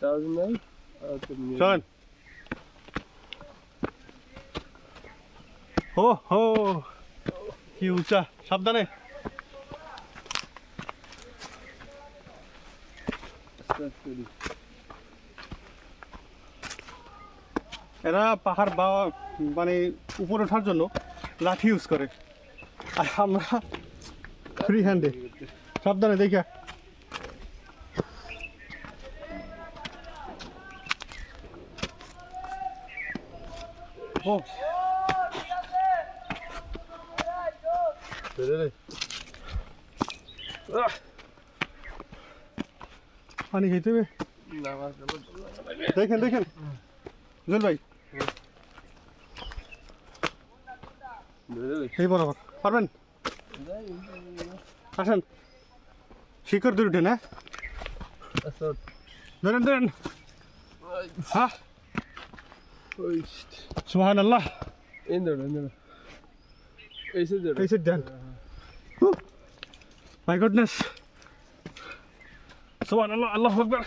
Thousand nine? Uh, the new- চলেন ও হো কি উঁচা? সাবধানে. এরা পাহাড় বা মানে উপরে ওঠার জন্য লাঠি ইউজ করে। আর আমরা ফ্রি হ্যান্ডে সাবধানে দেখে Really? পানি খেতে হবে দেখেন দেখেন জল ভাই? এই বরাবর পারবেন আসেন শিকড় দূর উঠে না That's not. ধরেন ধরেন হ্যাঁ. সুহান আল্লাহ সিট দেন মাই গুডনেস সুহান আল্লাহ আল্লাহ আকবর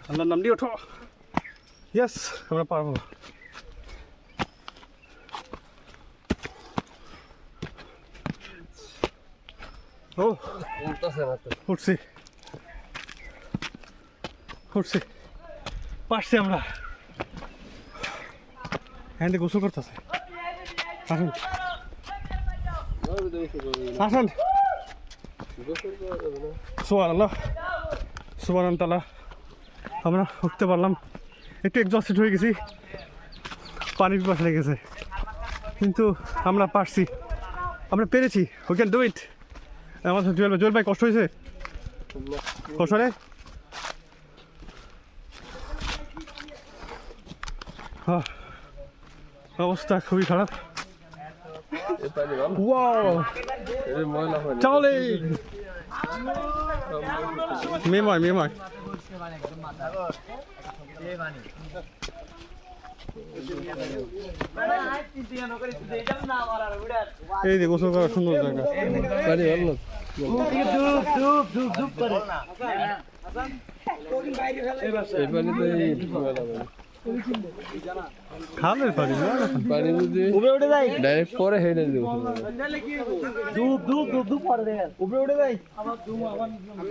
আল্লাহর নাম দিয়ে ওঠো ইয়েস আমরা পারব ও উঠছি উঠছি পারছি আমরা হ্যান্ডে গোসল করতেছে। আসুন আসুন সোয়ান আল্লাহ সোয়ান তালা আমরা উঠতে পারলাম। একটু এক্সস্টেড হয়ে গেছি। পানি পিপাস লেগেছে কিন্তু আমরা পারছি। আমরা পেরেছি। উই ক্যান ডু ইট আমার জুয়েল ভাই জুয়েল ভাই কষ্ট হয়েছে? কষ্ট নেই আহ, অবস্থা খুবই খারাপ। ওয়াও চলে মেময় মেময়। এই যে গোসল করার সুন্দর জায়গা। পানি ভালো এই পানিতে। খালের পানি পানি যদি ডাইরেক্ট পরে হেডে দিব